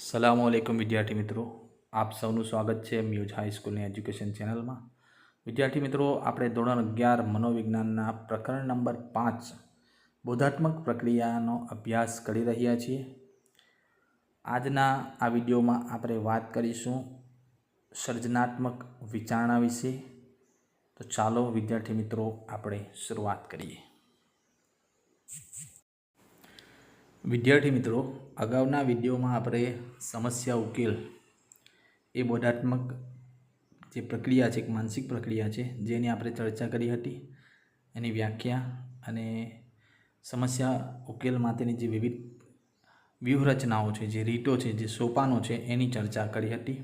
સલામ આલેકુમ વિદ્યાર્થી મિત્રો. આપ સૌનું સ્વાગત છે મ્યુઝ હાઈસ્કૂલની એજ્યુકેશન ચેનલમાં વિદ્યાર્થી મિત્રો, આપણે ધોરણ અગિયાર મનોવિજ્ઞાનના પ્રકરણ નંબર પાંચ, બોધાત્મક પ્રક્રિયાનો અભ્યાસ કરી રહ્યા છીએ. આજના આ વિડીયોમાં આપણે વાત કરીશું સર્જનાત્મક વિચારણા વિશે. તો ચાલો, વિદ્યાર્થી મિત્રો, આપણે શરૂઆત કરીએ. વિદ્યાર્થી મિત્રો અગાઉના વિડીયોમાં આપણે સમસ્યા ઉકેલ એ બોધાત્મક જે પ્રક્રિયા છે, એક માનસિક પ્રક્રિયા છે, જેની આપણે ચર્ચા કરી હતી. એની વ્યાખ્યા અને સમસ્યા ઉકેલ માટેની જે વિવિધ વ્યૂહરચનાઓ છે, જે રીતો છે, જે સોપાનો છે, એની ચર્ચા કરી હતી.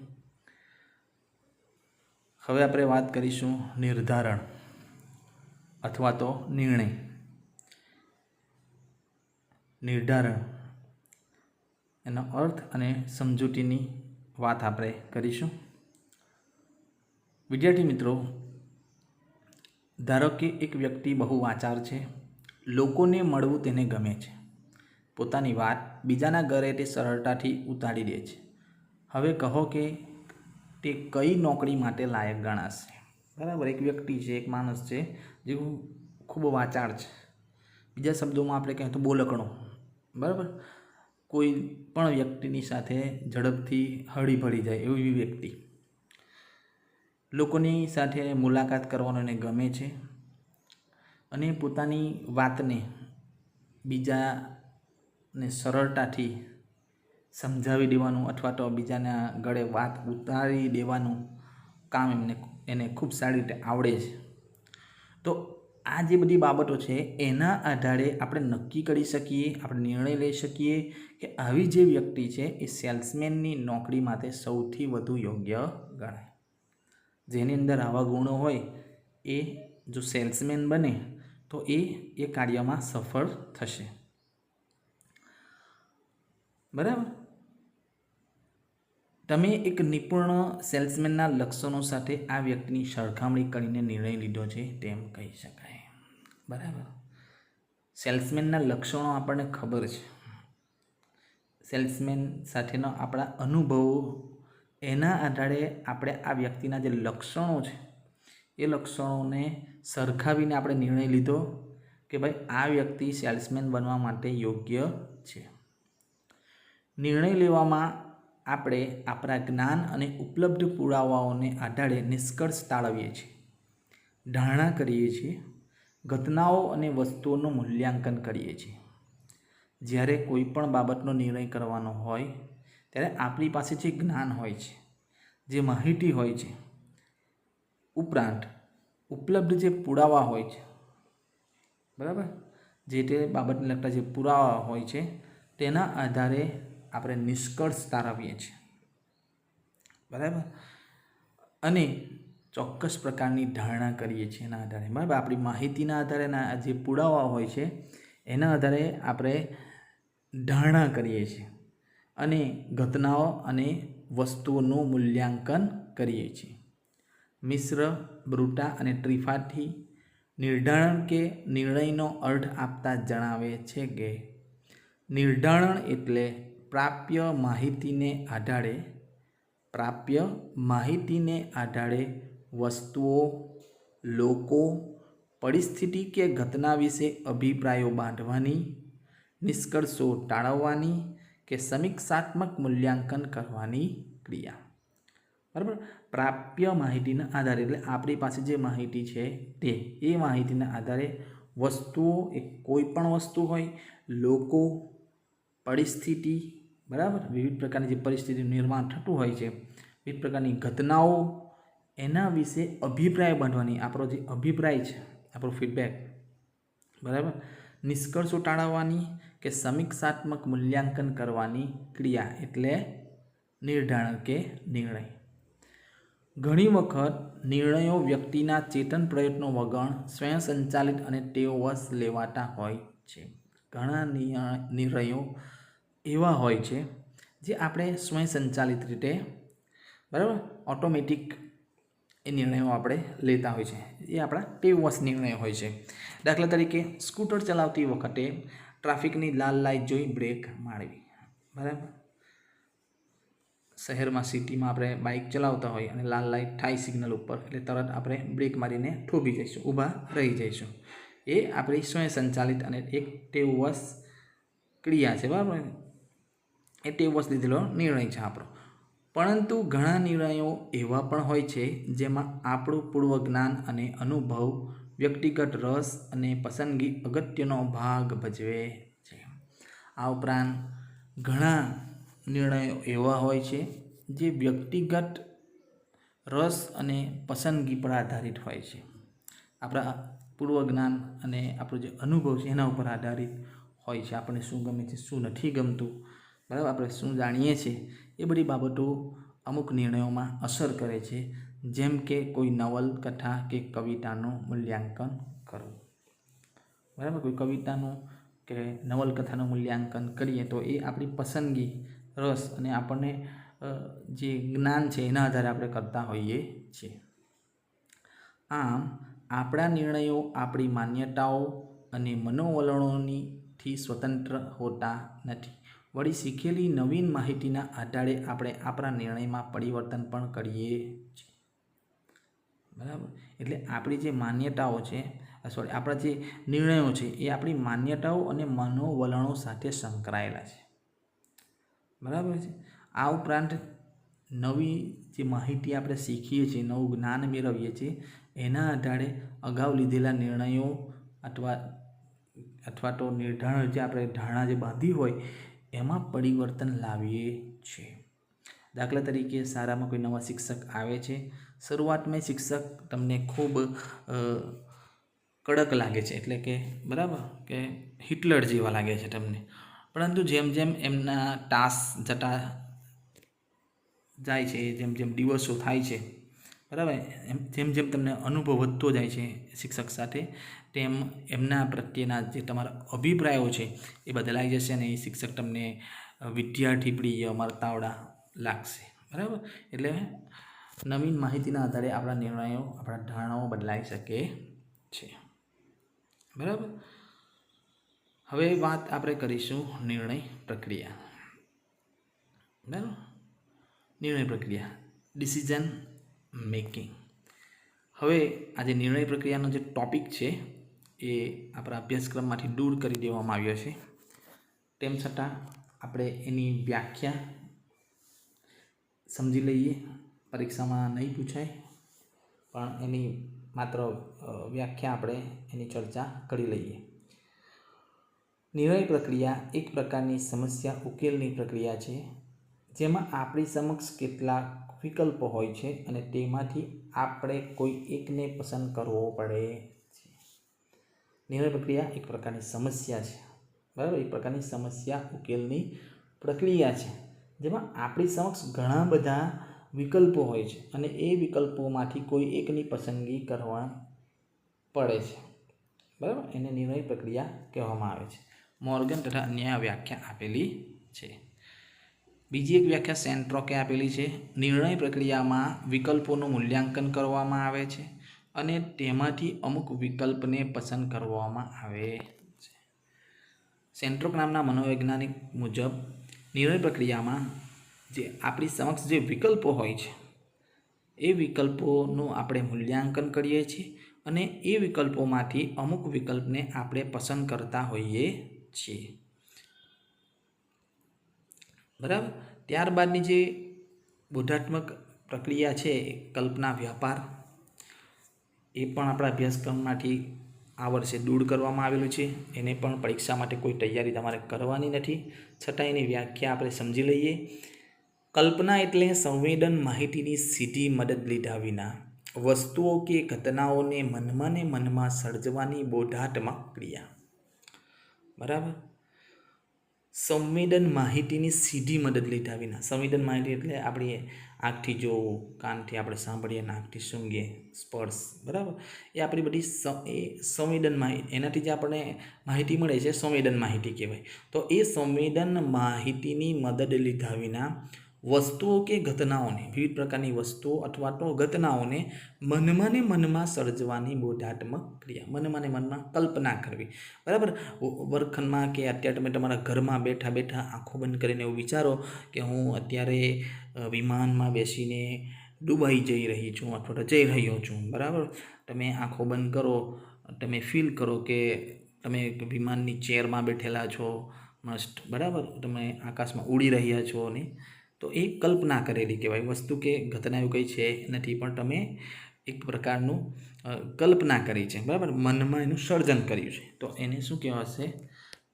હવે આપણે વાત કરીશું નિર્ધારણ અથવા તો નિર્ણય. નિર્ધારણ. એનો અર્થ અને સમજૂતીની વાત આપણે કરીશું. વિદ્યાર્થી મિત્રો, ધારો કે એક વ્યક્તિ બહુ વાચાર છે, લોકોને મળવું તેને ગમે છે. પોતાની વાત બીજાના ઘરે તે સરળતાથી ઉતારી દે છે. હવે કહો કે તે કઈ નોકરી માટે લાયક ગણાશે? બરાબર, એક વ્યક્તિ છે, એક માણસ છે, જે ખૂબ વાચાર છે. બીજા શબ્દોમાં આપણે કહીએ તો બોલકણો. બરાબર? કોઈ પણ વ્યક્તિની સાથે ઝડપથી હળી ભળી જાય એવી વ્યક્તિ. લોકોની સાથે મુલાકાત કરવાનો એને ગમે છે અને પોતાની વાતને બીજાને સરળતાથી સમજાવી દેવાનું અથવા તો બીજાના ગળે વાત ઉતારી દેવાનું કામ એમને એને ખૂબ સારી રીતે આવડે છે. તો આ જે બધી બાબતો છે, એના આધારે આપણે નક્કી કરી શકીએ, આપણે નિર્ણય લઈ શકીએ કે આવી જે વ્યક્તિ છે, એ સેલ્સમેનની નોકરી માટે સૌથી વધુ યોગ્ય ગણાય. જેની અંદર આવા ગુણો હોય, એ જો સેલ્સમેન બને, તો એ એ કાર્યમાં સફળ થશે. બરાબર? તમે એક નિપુણ સેલ્સમેનના લક્ષણો સાથે આ વ્યક્તિની સરખામણી કરીને નિર્ણય લીધો છે, તેમ કહી શકાય. બરાબર. સેલ્સમેનના લક્ષણો આપણને ખબર છે. સેલ્સમેન સાથેનો આપણા અનુભવો, એના આધારે આપણે આ વ્યક્તિના જે લક્ષણો છે, એ લક્ષણોને સરખાવીને આપણે નિર્ણય લીધો કે ભાઈ આ વ્યક્તિ સેલ્સમેન બનવા માટે યોગ્ય છે. નિર્ણય લેવામાં આપણે આપણા જ્ઞાન અને ઉપલબ્ધ પુરાવાઓને આધારે નિષ્કર્ષ તાળવીએ છીએ. ધારણા કરીએ છીએ ઘટનાઓ અને વસ્તુઓનું મૂલ્યાંકન કરીએ છીએ. જ્યારે કોઈ પણ બાબતનો નિર્ણય કરવાનો હોય, ત્યારે આપણી પાસે જે જ્ઞાન હોય છે, જે માહિતી હોય છે, ઉપરાંત ઉપલબ્ધ જે પુરાવા હોય છે, બરાબર? જે તે બાબતને લગતા જે પુરાવા હોય છે, તેના આધારે આપણે નિષ્કર્ષ તારવીએ છીએ. બરાબર? અને ચોક્કસ પ્રકારની ધારણા કરીએ છીએ એના આધારે. બરાબર? આપણી માહિતીના આધારે જે પુરાવા હોય છે, એના આધારે આપણે ધારણા કરીએ છીએ અને ઘટનાઓ અને વસ્તુઓનું મૂલ્યાંકન કરીએ છીએ. મિશ્ર, બ્રુટા અને ટ્રિફાથી નિર્ધારણ કે નિર્ણયનો અર્થ આપતા જણાવે છે કે નિર્ધારણ એટલે પ્રાપ્ય માહિતીને આધારે પ્રાપ્ય માહિતીને આધારે વસ્તુઓ, લોકો, પરિસ્થિતિ કે ઘટના વિશે અભિપ્રાયો બાંધવાની, નિષ્કર્ષો ટાળવવાની કે સમીક્ષાત્મક મૂલ્યાંકન કરવાની ક્રિયા. બરાબર? પ્રાપ્ય માહિતીના આધારે, એટલે આપણી પાસે જે માહિતી છે તે, એ માહિતીના આધારે વસ્તુઓ એ કોઈ પણ વસ્તુ હોય, લોકો, પરિસ્થિતિ, બરાબર? વિવિધ પ્રકારની જે પરિસ્થિતિનું નિર્માણ થતું હોય છે, વિવિધ પ્રકારની ઘટનાઓ એના વિશે અભિપ્રાય બાંધવાની આપણો જે અભિપ્રાય છે, આપણો ફીડબેક બરાબર? નિષ્કર્ષો ટાળવવાની કે સમીક્ષાત્મક મૂલ્યાંકન કરવાની ક્રિયા એટલે નિર્ધારણ કે નિર્ણય. ઘણી વખત નિર્ણયો વ્યક્તિના ચેતન પ્રયત્નો વગર સ્વયં સંચાલિત અને ટેવવશ લેવાતા હોય છે. ઘણા નિર્ણયો એવા હોય છે જે આપણે સ્વયં સંચાલિત રીતે, બરાબર? ઓટોમેટિક એ નિર્ણયો આપણે લેતા હોય છે. એ આપણા ટેવવશ નિર્ણયો હોય છે. દાખલા તરીકે સ્કૂટર ચલાવતી વખતે ટ્રાફિકની લાલ લાઇટ જોઈ બ્રેક મારવી. બરાબર? શહેરમાં સિટીમાં આપણે બાઇક ચલાવતા હોય અને લાલ લાઇટ થાય સિગ્નલ ઉપર એટલે તરત આપણે બ્રેક મારીને થોભી જઈશું, ઊભા રહી જઈશું. એ આપણી સ્વયં સંચાલિત અને એક ટેવવશ ક્રિયા છે. બરાબર? એ ટેવવશ લીધેલો નિર્ણય છે આપણો. પરંતુ ઘણા નિર્ણયો એવા પણ હોય છે જેમાં આપણું પૂર્વ જ્ઞાન અને અનુભવ, વ્યક્તિગત રસ અને પસંદગી અગત્યનો ભાગ ભજવે છે. આ ઉપરાંત ઘણા નિર્ણયો એવા હોય છે જે વ્યક્તિગત રસ અને પસંદગી પર આધારિત હોય છે. આપણા પૂર્વ જ્ઞાન અને આપણો જે અનુભવ છે એના ઉપર આધારિત હોય છે. આપણને શું ગમે છે, શું નથી ગમતું બરાબર? આપણે શું જાણીએ છીએ? એ બધી બાબતો અમુક નિર્ણયોમાં અસર કરે છે. જેમ કે કોઈ નવલકથા કે કવિતાનું મૂલ્યાંકન કરવું. બરાબર? કોઈ કવિતાનું કે નવલકથાનું મૂલ્યાંકન કરીએ તો એ આપણી પસંદગી, રસ અને આપણને જે જ્ઞાન છે એના આધારે આપણે કરતા હોઈએ છીએ. આમ, આપણા નિર્ણયો આપણી માન્યતાઓ અને મનોવલણોનીથી સ્વતંત્ર હોતા નથી. વળી શીખેલી નવીન માહિતીના આધારે આપણે આપણા નિર્ણયમાં પરિવર્તન પણ કરીએ છીએ. બરાબર? એટલે આપણી જે માન્યતાઓ છે સોરી આપણા જે નિર્ણયો છે, એ આપણી માન્યતાઓ અને મનોવલણો સાથે સંકળાયેલા છે. બરાબર છે? આ ઉપરાંત નવી જે માહિતી આપણે શીખીએ છીએ, નવું જ્ઞાન મેળવીએ છીએ, એના આધારે અગાઉ લીધેલા નિર્ણયો અથવા અથવા તો નિર્ધારણ જે આપણે ધારણા જે બાંધી હોય એમાં પરિવર્તન લાવીએ છીએ. દાખલા તરીકે શાળામાં કોઈ નવા શિક્ષક આવે છે, શરૂઆતમાં શિક્ષક તમને ખૂબ કડક લાગે છે, એટલે કે બરાબર, કે હિટલર જેવા લાગે છે તમને. પરંતુ જેમ જેમ એમના ટાસ્ક જતા જાય છે, જેમ જેમ દિવસો થાય છે બરાબર? એમ, જેમ જેમ તમને અનુભવ વધતો જાય છે શિક્ષક સાથે, તેમ એમના પ્રત્યેના જે તમારા અભિપ્રાયો છે એ બદલાઈ જશે અને એ શિક્ષક તમને વિદ્યાર્થી પ્રિય મરતાવડા લાગશે. બરાબર? એટલે નવીન માહિતીના આધારે આપણા નિર્ણયો, આપણા ધારણાઓ બદલાઈ શકે છે. બરાબર? હવે વાત આપણે કરીશું નિર્ણય પ્રક્રિયા. બરાબર? નિર્ણય પ્રક્રિયા. Decision making. હવે આ જે નિર્ણય પ્રક્રિયાનો જે ટોપિક છે, એ આપણા અભ્યાસક્રમમાંથી દૂર કરી દેવામાં આવ્યો છે. તેમ છતાં આપણે એની વ્યાખ્યા સમજી લઈએ. પરીક્ષામાં નહીં પૂછાય, પણ એની માત્ર વ્યાખ્યા આપણે એની ચર્ચા કરી લઈએ. નિર્ણય પ્રક્રિયા એક પ્રકારની સમસ્યા ઉકેલની પ્રક્રિયા છે, જેમાં આપણી સમક્ષ કેટલાક વિકલ્પો હોય છે અને તેમાંથી આપણે કોઈ એકને પસંદ કરવો પડે છે. નિર્ણય પ્રક્રિયા એક પ્રકારની સમસ્યા છે. બરાબર? એક પ્રકારની સમસ્યા ઉકેલની પ્રક્રિયા છે. જેમાં આપણી સમક્ષ ઘણા બધા વિકલ્પો હોય છે અને એ વિકલ્પોમાંથી કોઈ એકની પસંદગી કરવા પડે છે. બરાબર? એને નિર્ણય પ્રક્રિયા કહેવામાં આવે છે. મોર્ગન તથા અન્ય વ્યાખ્યા આપેલી છે. બીજી એક વ્યાખ્યા સેન્ટ્રોકે આપેલી છે. નિર્ણય પ્રક્રિયામાં વિકલ્પોનું મૂલ્યાંકન કરવામાં આવે છે અને તેમાંથી અમુક વિકલ્પને પસંદ કરવામાં આવે છે. સેન્ટ્રોક નામના મનોવૈજ્ઞાનિક મુજબ, નિર્ણય પ્રક્રિયામાં જે આપણી સમક્ષ જે વિકલ્પો હોય છે, એ વિકલ્પોનું આપણે મૂલ્યાંકન કરીએ છીએ અને એ વિકલ્પોમાંથી અમુક વિકલ્પને આપણે પસંદ કરતા હોઈએ છીએ. બરાબર? ત્યારબાદની જે બોધાત્મક પ્રક્રિયા છે કલ્પના વ્યાપાર, એ પણ આપણા અભ્યાસક્રમમાંથી આ વર્ષે દૂર કરવામાં આવેલું છે. એને પણ પરીક્ષા માટે કોઈ તૈયારી તમારે કરવાની નથી. છતાં એની વ્યાખ્યા આપણે સમજી લઈએ. કલ્પના એટલે સંવેદન માહિતીની સીધી મદદ લીધા વિના વસ્તુઓ કે ઘટનાઓને મનમાં ને મનમાં સર્જવાની બોધાત્મક ક્રિયા. બરાબર? સંવેદન માહિતીની સીધી મદદ લીધા વિના. સંવેદન માહિતી એટલે આપણી આંખથી જોવું, કાનથી આપણે સાંભળીએ, નાકથી સૂંઘીએ, સ્પર્શ, બરાબર? એ આપણી બધી એ સંવેદન માહિતી એનાથી જે આપણને માહિતી મળે છે, સંવેદન માહિતી કહેવાય. તો એ સંવેદન માહિતીની મદદ લીધા વિના વસ્તુઓ કે ઘટનાઓને, વિવિધ પ્રકારની વસ્તુઓ અથવા તો ઘટનાઓને મનમાં ને મનમાં સર્જવાની બોધાત્મક ક્રિયા મનમાં ને મનમાં કલ્પના કરવી. બરાબર? વર્ગખંડમાં કે અત્યારે તમે તમારા ઘરમાં બેઠા બેઠા આંખો બંધ કરીને એવું વિચારો કે હું અત્યારે વિમાનમાં બેસીને દુબઈ જઈ રહી છું અથવા તો જઈ રહ્યો છું. બરાબર? તમે આંખો બંધ કરો, તમે ફીલ કરો કે તમે વિમાનની ચેરમાં બેઠેલા છો, મસ્ત. બરાબર? તમે આકાશમાં ઉડી રહ્યા છો ને તો એ કલ્પના કરેલી કહેવાય. વસ્તુ કે ઘટના એવું કંઈ છે નથી, પણ તમે એક પ્રકારનું કલ્પના કરી છે. બરાબર? મનમાં એનું સર્જન કર્યું છે. તો એને શું કહેવાશે?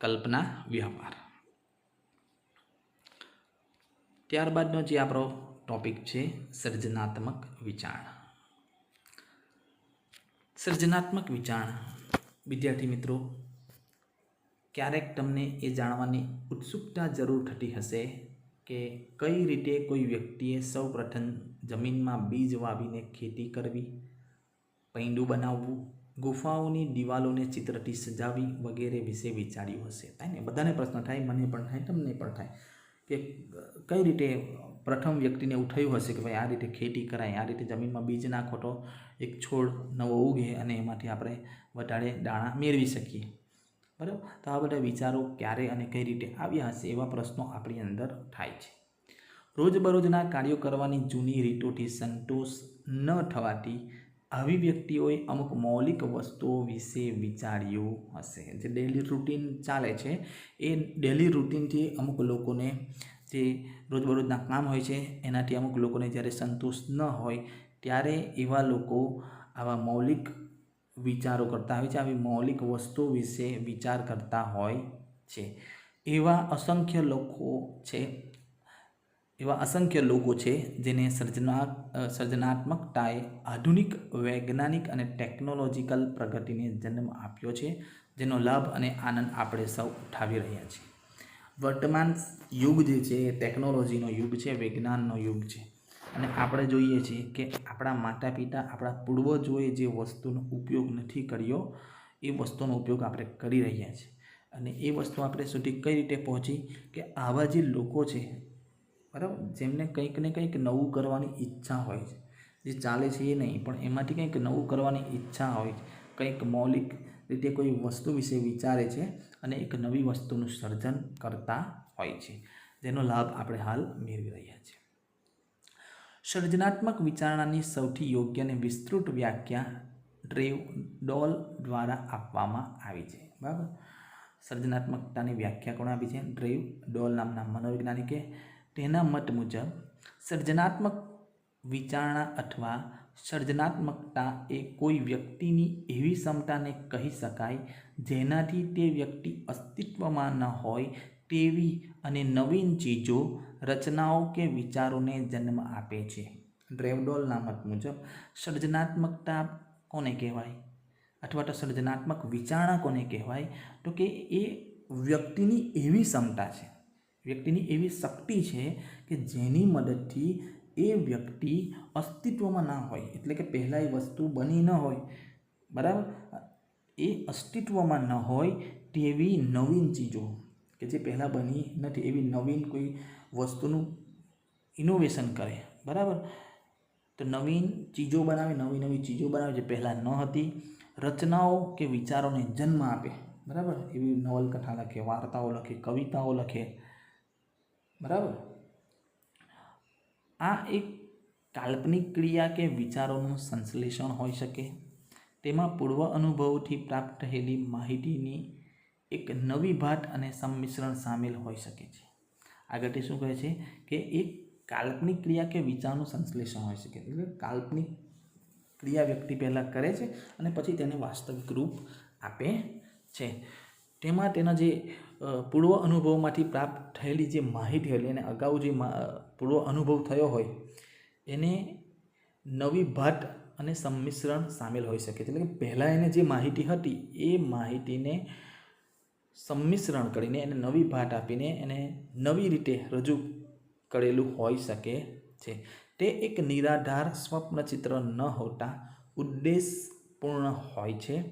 કલ્પના વ્યવહાર. ત્યારબાદનો જે આપણો ટોપિક છે, સર્જનાત્મક વિચાર. સર્જનાત્મક વિચાર. વિદ્યાર્થી મિત્રો, ક્યારેક તમને એ જાણવાની ઉત્સુકતા જરૂર થતી હશે કે કઈ રીતે કોઈ વ્યક્તિએ સૌપ્રથમ જમીનમાં બીજ વાવીને ખેતી કરવી, પૈંડું બનાવવું, ગુફાઓની દિવાલોને ચિત્રથી સજાવી વગેરે વિશે વિચાર્યું હશે. થાય ને? બધાને પ્રશ્ન થાય, મને પણ થાય, તમને પણ થાય કે કઈ રીતે પ્રથમ વ્યક્તિને એવું થયું હશે કે ભાઈ આ રીતે ખેતી કરાય, આ રીતે જમીનમાં બીજ નાખો તો એક છોડ નવો ઉગે અને એમાંથી આપણે વધારે દાણા મેળવી શકીએ. બરાબર? તો આ બધા વિચારો ક્યારે અને કઈ રીતે આવ્યા હશે એવા પ્રશ્નો આપણી અંદર થાય છે. રોજબરોજના કાર્યો કરવાની જૂની રીતોથી સંતોષ ન થવાથી આવી વ્યક્તિઓએ અમુક મૌલિક વસ્તુઓ વિશે વિચાર્યું હશે. જે ડેલી રૂટીન ચાલે છે, એ ડેલી રૂટીનથી અમુક લોકોને જે રોજબરોજના કામ હોય છે, એનાથી અમુક લોકોને જ્યારે સંતોષ ન હોય, ત્યારે એવા લોકો આવા મૌલિક વિચારો કરતા હોય છે, આવી મૌલિક વસ્તુઓ વિશે વિચાર કરતા હોય છે. એવા અસંખ્ય લોકો છે, એવા અસંખ્ય લોકો છે, જેને સર્જના સર્જનાત્મકતાએ આધુનિક, વૈજ્ઞાનિક અને ટેકનોલોજીકલ પ્રગતિને જન્મ આપ્યો છે, જેનો લાભ અને આનંદ આપણે સૌ ઉઠાવી રહ્યા છીએ. વર્તમાન યુગ જે છે એ ટેકનોલોજીનો યુગ છે, વિજ્ઞાનનો યુગ છે. અને આપણે જોઈએ છીએ કે આપણા માતા પિતા આપણા પૂર્વજોએ જે વસ્તુનો ઉપયોગ નથી કર્યો, એ વસ્તુનો ઉપયોગ આપણે કરી રહ્યા છીએ. અને એ વસ્તુ આપણે સુધી કઈ રીતે પહોંચી કે આવા જે લોકો છે, બરાબર, જેમને કંઈક ને કંઈક નવું કરવાની ઈચ્છા હોય છે. જે ચાલે છે એ નહીં, પણ એમાંથી કંઈક નવું કરવાની ઈચ્છા હોય છે. કંઈક મૌલિક રીતે કોઈ વસ્તુ વિશે વિચારે છે અને એક નવી વસ્તુનું સર્જન કરતા હોય છે. જેનો લાભ આપણે હાલ મેળવી રહ્યા છીએ. સર્જનાત્મક વિચારણાની સૌથી યોગ્ય અને વિસ્તૃત વ્યાખ્યા ડ્રેવ ડોલ દ્વારા આપવામાં આવી છે. બરાબર? સર્જનાત્મકતાની વ્યાખ્યા કોણ આપી છે? ડ્રેવ ડોલ નામના મનોવૈજ્ઞાનિકે તેના મત મુજબ, સર્જનાત્મક વિચારણા અથવા સર્જનાત્મકતા એ કોઈ વ્યક્તિની એવી ક્ષમતાને કહી શકાય જેનાથી તે વ્યક્તિ અસ્તિત્વમાં ન હોય તેવી અને નવીન ચીજો રચનાઓ કે વિચારોને જન્મ આપે છે. ડ્રેવડોલના મત મુજબ સર્જનાત્મકતા કોને કહેવાય? અથવા તો સર્જનાત્મક વિચારણા કોને કહેવાય? તો કે એ વ્યક્તિની એવી ક્ષમતા છે, વ્યક્તિની એવી શક્તિ છે કે જેની મદદથી એ વ્યક્તિ અસ્તિત્વમાં ના હોય. એટલે કે પહેલાં એ વસ્તુ બની ન હોય. બરાબર? એ અસ્તિત્વમાં ન હોય તેવી નવીન ચીજો. કે જે પહેલાં બની નથી, એવી નવીન કોઈ વસ્તુનું ઇનોવેશન કરે. બરાબર? તો નવીન ચીજો બનાવે, નવી નવી ચીજો બનાવે જે પહેલાં ન હતી, રચનાઓ કે વિચારોને જન્મ આપે. બરાબર? એવી નવલકથા લખે, વાર્તાઓ લખે, કવિતાઓ લખે. બરાબર? આ એક કાલ્પનિક ક્રિયા કે વિચારોનું સંશ્લેષણ હોઈ શકે. તેમાં પૂર્વ અનુભવથી પ્રાપ્ત થયેલી માહિતીની એક નવી ભાત અને સંમિશ્રણ સામેલ હોઈ શકે છે. આગળથી શું કહે છે કે એક કાલ્પનિક ક્રિયા કે વિચારનું સંશ્લેષણ હોઈ શકે એટલે કાલ્પનિક ક્રિયા વ્યક્તિ પહેલાં કરે છે અને પછી તેને વાસ્તવિક રૂપ આપે છે. તેમાં તેના જે પૂર્વ અનુભવમાંથી પ્રાપ્ત થયેલી જે માહિતી હતી અને અગાઉ જે પૂર્વ અનુભવ થયો હોય, એને નવી ભાત અને સંમિશ્રણ સામેલ હોઈ શકે છે. એટલે કે પહેલાં એને જે માહિતી હતી, એ માહિતીને સંમિશ્રણ કરીને એને નવી ભાટ આપીને એને નવી રીતે રજૂ કરેલું હોઈ શકે છે. તે એક નિરાધાર સ્વપ્નચિત્ર ન હોતા ઉદ્દેશપૂર્ણ હોય છે.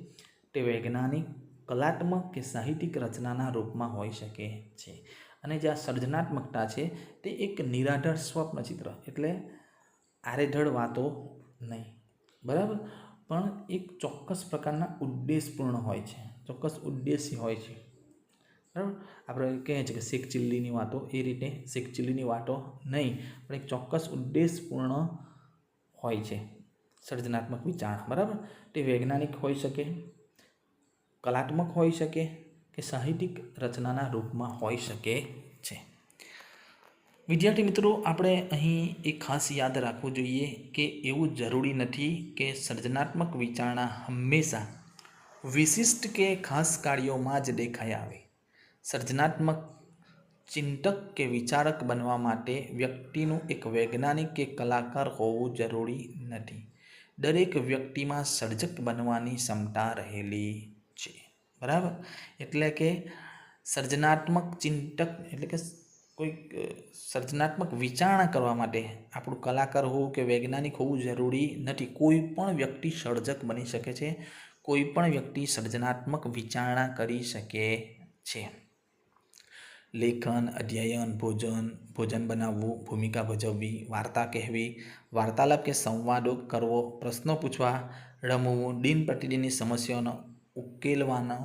તે વૈજ્ઞાનિક, કલાત્મક કે સાહિત્યિક રચનાના રૂપમાં હોઈ શકે છે. અને જે આ સર્જનાત્મકતા છે, તે એક નિરાધાર સ્વપ્ન ચિત્ર એટલે આરેધડ વાતો નહીં. બરાબર? પણ એક ચોક્કસ પ્રકારના ઉદ્દેશપૂર્ણ હોય છે. ચોક્કસ ઉદ્દેશ્ય હોય છે. બરાબર? આપણે કહે છે કે શેખ ચિલ્લીની વાતો, એ રીતે શેખ ચિલ્લીની વાતો નહીં, પણ એક ચોક્કસ ઉદ્દેશપૂર્ણ હોય છે, સર્જનાત્મક વિચાર, બરાબર? તે વૈજ્ઞાનિક હોઈ શકે, કલાત્મક હોઈ શકે કે સાહિત્યિક રચનાના રૂપમાં હોઈ શકે છે. વિદ્યાર્થી મિત્રો, આપણે અહીં એ ખાસ યાદ રાખવું જોઈએ કે એવું જરૂરી નથી કે સર્જનાત્મક વિચારણા હંમેશા વિશિષ્ટ કે ખાસ કાર્યોમાં જ દેખાઈ આવે. સર્જનાત્મક ચિંતક કે વિચારક બનવા માટે વ્યક્તિનું એક વૈજ્ઞાનિક કે કલાકાર હોવું જરૂરી નથી. દરેક વ્યક્તિમાં સર્જક બનવાની ક્ષમતા રહેલી છે. બરાબર? એટલે કે સર્જનાત્મક ચિંતક એટલે કે કોઈક સર્જનાત્મક વિચારણા કરવા માટે આપણું કલાકાર હોવું કે વૈજ્ઞાનિક હોવું જરૂરી નથી. કોઈ પણ વ્યક્તિ સર્જક બની શકે છે. કોઈ પણ વ્યક્તિ સર્જનાત્મક વિચારણા કરી શકે છે. લેખન, અધ્યયન, ભોજન ભોજન બનાવવું, ભૂમિકા ભજવવી, વાર્તા કહેવી, વાર્તાલાપ કે સંવાદો કરવો, પ્રશ્નો પૂછવા, રમવું, દિન પ્રતિદિનની સમસ્યાઓનો ઉકેલવાનો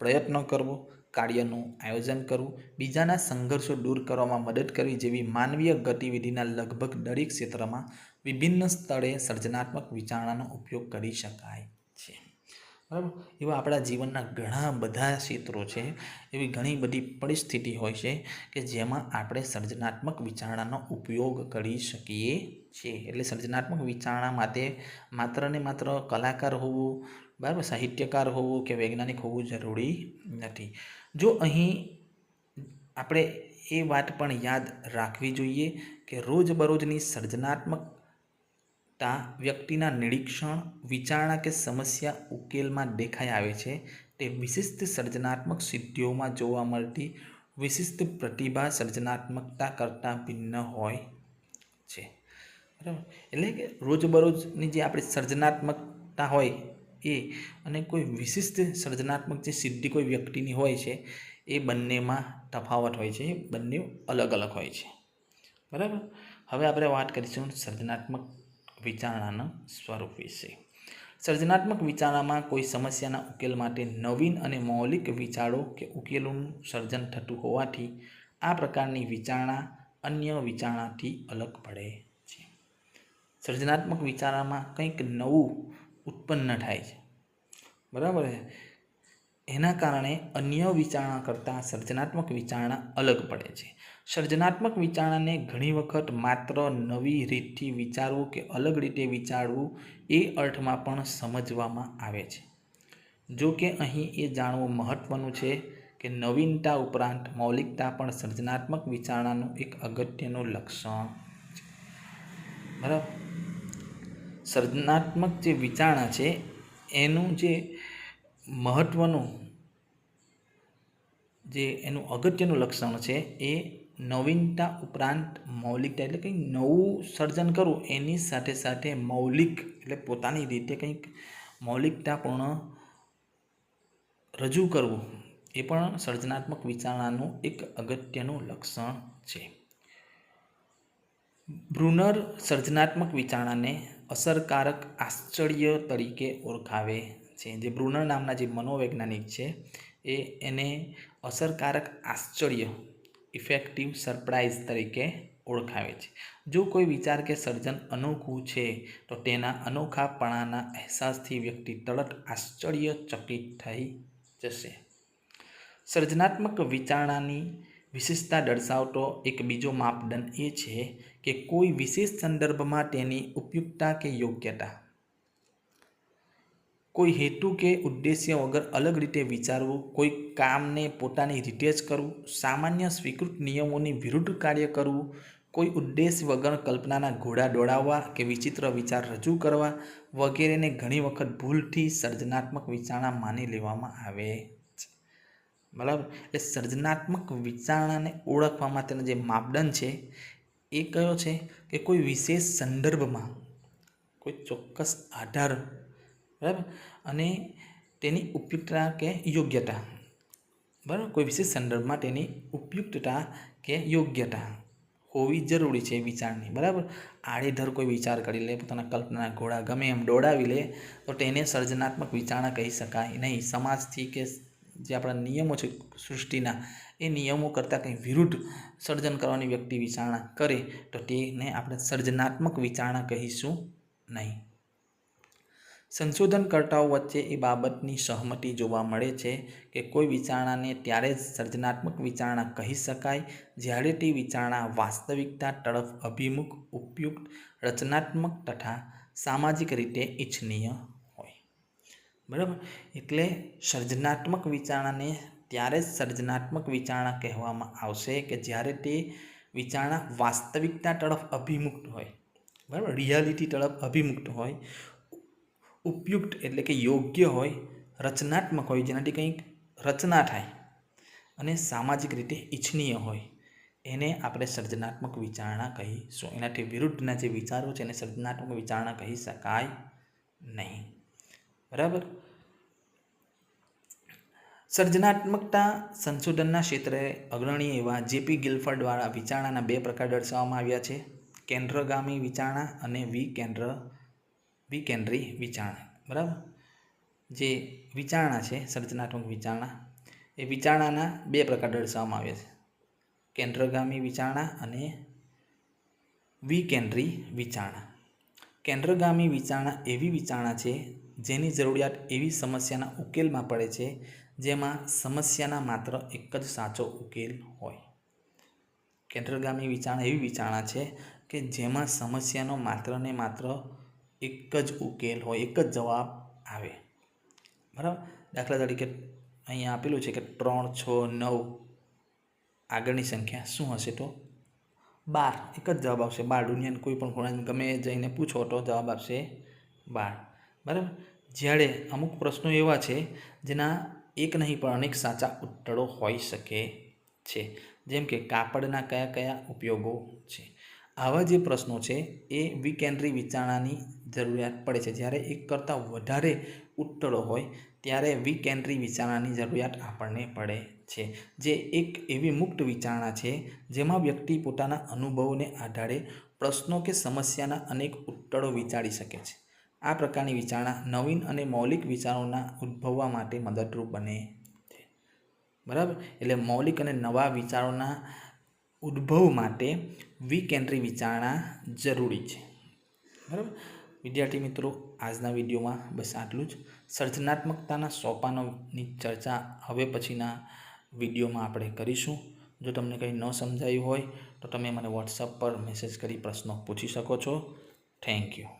પ્રયત્ન કરવો, કાર્યનું આયોજન કરવું, બીજાના સંઘર્ષો દૂર કરવામાં મદદ કરવી જેવી માનવીય ગતિવિધિના લગભગ દરેક ક્ષેત્રમાં વિભિન્ન સ્થળે સર્જનાત્મક વિચારણાનો ઉપયોગ કરી શકાય. બરાબર? એવા આપણા જીવનના ઘણા બધા ક્ષેત્રો છે, એવી ઘણી બધી પરિસ્થિતિ હોય છે કે જેમાં આપણે સર્જનાત્મક વિચારણાનો ઉપયોગ કરી શકીએ છીએ. એટલે સર્જનાત્મક વિચારણા માટે માત્ર ને માત્ર કલાકાર હોવું, બરાબર, સાહિત્યકાર હોવું કે વૈજ્ઞાનિક હોવું જરૂરી નથી. જો અહીં આપણે એ વાત પણ યાદ રાખવી જોઈએ કે રોજબરોજની સર્જનાત્મકતા વ્યક્તિના નિરીક્ષણ, વિચારણા કે સમસ્યા ઉકેલમાં દેખાઈ આવે છે તે વિશિષ્ટ સર્જનાત્મક સિદ્ધિઓમાં જોવા મળતી વિશિષ્ટ પ્રતિભા સર્જનાત્મકતા કરતાં ભિન્ન હોય છે. બરાબર? એટલે કે રોજબરોજની જે આપણી સર્જનાત્મકતા હોય એ અને કોઈ વિશિષ્ટ સર્જનાત્મક જે સિદ્ધિ કોઈ વ્યક્તિની હોય છે એ બંનેમાં તફાવત હોય છે. બંને અલગ અલગ હોય છે. બરાબર? હવે આપણે વાત કરીશું સર્જનાત્મક વિચારણાના સ્વરૂપ વિશે. સર્જનાત્મક વિચારણામાં કોઈ સમસ્યાના ઉકેલ માટે નવીન અને મૌલિક વિચારો કે ઉકેલોનું સર્જન થતું હોવાથી આ પ્રકારની વિચારણા અન્ય વિચારણાથી અલગ પડે છે. સર્જનાત્મક વિચારણામાં કંઈક નવું ઉત્પન્ન થાય છે. બરાબર છે? એના કારણે અન્ય વિચારણા કરતાં સર્જનાત્મક વિચારણા અલગ પડે છે. સર્જનાત્મક વિચારણાને ઘણી વખત માત્ર નવી રીતથી વિચારવું કે અલગ રીતે વિચારવું એ અર્થમાં પણ સમજવામાં આવે છે. જો કે અહીં એ જાણવું મહત્ત્વનું છે કે નવીનતા ઉપરાંત મૌલિકતા પણ સર્જનાત્મક વિચારણાનું એક અગત્યનું લક્ષણ છે. બરાબર? સર્જનાત્મક જે વિચારણા છે, એનું જે મહત્ત્વનું જે એનું અગત્યનું લક્ષણ છે એ નવીનતા ઉપરાંત મૌલિકતા એટલે કંઈક નવું સર્જન કરવું, એની સાથે સાથે મૌલિક એટલે પોતાની રીતે કંઈક મૌલિકતાપૂર્ણ રજૂ કરવું, એ પણ સર્જનાત્મક વિચારણાનું એક અગત્યનું લક્ષણ છે. બ્રુનર સર્જનાત્મક વિચારણાને અસરકારક આશ્ચર્ય તરીકે ઓળખાવે છે. જે બ્રુનર નામના જે મનોવૈજ્ઞાનિક છે, એ એને અસરકારક આશ્ચર્ય ઇફેક્ટિવ સરપ્રાઇઝ તરીકે ઓળખાવે છે. જો કોઈ વિચાર કે સર્જન અનોખું છે, તો તેના અનોખાપણાના અહેસાસથી વ્યક્તિ તરત આશ્ચર્યચકિત થઈ જશે. સર્જનાત્મક વિચારણાની વિશેષતા દર્શાવતો એક બીજો માપદંડ એ છે કે કોઈ વિશેષ સંદર્ભમાં તેની ઉપયુક્તતા કે યોગ્યતા કોઈ હેતુ કે ઉદ્દેશ્ય વગર અલગ રીતે વિચારવું, કોઈ કામને પોતાની રીતે જ કરવું, સામાન્ય સ્વીકૃત નિયમોની વિરુદ્ધ કાર્ય કરવું, કોઈ ઉદ્દેશ વગર કલ્પનાના ઘોડા દોડાવવા કે વિચિત્ર વિચાર રજૂ કરવા વગેરેને ઘણી વખત ભૂલથી સર્જનાત્મક વિચારણા માની લેવામાં આવે છે. બરાબર? એટલે સર્જનાત્મક વિચારણાને ઓળખવા માટેનો જે માપદંડ છે, એ કયો છે કે કોઈ વિશેષ સંદર્ભમાં કોઈ ચોક્કસ આધાર બરાબર? અને તેની ઉપયુક્તતા કે યોગ્યતા. બરાબર? કોઈ વિશેષ સંદર્ભમાં તેની ઉપયુક્તતા કે યોગ્યતા હોવી જરૂરી છે વિચારની. બરાબર? આડેધર કોઈ વિચાર કરી લે, પોતાના કલ્પના ઘોડા ગમે એમ દોડાવી લે, તો તેને સર્જનાત્મક વિચારણા કહી શકાય નહીં. સમાજથી કે જે આપણા નિયમો છે સૃષ્ટિના, એ નિયમો કરતાં કંઈ વિરુદ્ધ સર્જન કરવાની વ્યક્તિ વિચારણા કરે, તો તેને આપણે સર્જનાત્મક વિચારણા કહીશું નહીં. સંશોધનકર્તાઓ વચ્ચે એ બાબતની સહમતિ જોવા મળે છે કે કોઈ વિચારણાને ત્યારે જ સર્જનાત્મક વિચારણા કહી શકાય જ્યારે તે વિચારણા વાસ્તવિકતા તરફ અભિમુખ, ઉપયુક્ત, રચનાત્મક તથા સામાજિક રીતે ઇચ્છનીય હોય. બરાબર? એટલે સર્જનાત્મક વિચારણાને ત્યારે જ સર્જનાત્મક વિચારણા કહેવામાં આવશે કે જ્યારે તે વિચારણા વાસ્તવિકતા તરફ અભિમુક્ત હોય. બરાબર? રિયાલિટી તરફ અભિમુક્ત હોય. ઉપયુક્ત એટલે કે યોગ્ય હોય, રચનાત્મક હોય, જેનાથી કંઈક રચના થાય અને સામાજિક રીતે ઇચ્છનીય હોય, એને આપણે સર્જનાત્મક વિચારણા કહીશું. એનાથી વિરુદ્ધના જે વિચારો છે એને સર્જનાત્મક વિચારણા કહી શકાય નહીં. બરાબર? સર્જનાત્મકતા સંશોધનના ક્ષેત્રે અગ્રણી એવા જેપી ગિલફર્ડ વિચારણાના બે પ્રકાર દર્શાવવામાં આવ્યા છે. કેન્દ્રગામી વિચારણા અને વિકેન્દ્ર વિકેન્દ્રી વિચારણા બરાબર? જે વિચારણા છે, સર્જનાત્મક વિચારણા, એ વિચારણાના બે પ્રકાર દર્શાવવામાં આવ્યા છે. કેન્દ્રગામી વિચારણા અને વિકેન્દ્રી વિચારણા કેન્દ્રગામી વિચારણા એવી વિચારણા છે, જેની જરૂરિયાત એવી સમસ્યાના ઉકેલમાં પડે છે, જેમાં સમસ્યાના માત્ર એક જ સાચો ઉકેલ હોય. કેન્દ્રગામી વિચારણા એવી વિચારણા છે કે જેમાં સમસ્યાનો માત્ર ને માત્ર એક જ ઉકેલ હોય, એક જ જવાબ આવે. બરાબર? દાખલા તરીકે અહીંયા આપેલું છે કે ત્રણ, છ, નવ આગળની સંખ્યા શું હશે તો? બાર. એક જ જવાબ આવશે બાર. દુનિયાને કોઈ પણ ખૂણા ગમે જઈને પૂછો તો જવાબ આપશે બાર. બરાબર? જ્યારે અમુક પ્રશ્નો એવા છે જેના એક નહીં પણ અનેક સાચા ઉત્તરો હોઈ શકે છે. જેમ કે કાપડના કયા કયા ઉપયોગો છે? આવા જે પ્રશ્નો છે, એ વિકેન્દ્રી વિચારણાની જરૂરિયાત પડે છે. જ્યારે એક કરતાં વધારે ઉત્તરો હોય, ત્યારે વિકેન્દ્રી વિચારણાની જરૂરિયાત આપણને પડે છે. જે એક એવી મુક્ત વિચારણા છે, જેમાં વ્યક્તિ પોતાના અનુભવોને આધારે પ્રશ્નો કે સમસ્યાના અનેક ઉત્તરો વિચારી શકે છે. આ પ્રકારની વિચારણા નવીન અને મૌલિક વિચારોના ઉદ્ભવવા માટે મદદરૂપ બને છે. બરાબર? એટલે મૌલિક અને નવા વિચારોના ઉદ્ભવ માટે વિકેન્દ્રી વિચારણા જરૂરી છે. બરાબર? વિદ્યાર્થી મિત્રો, આજના વિડીયોમાં બસ આટલું જ. સર્જનાત્મકતાના સોપાનોની ચર્ચા હવે પછીના વિડીયોમાં આપણે કરીશું. જો તમને કંઈ ન સમજાયું હોય, તો તમે મને વોટ્સઅપ પર મેસેજ કરી પ્રશ્નો પૂછી શકો છો. Thank you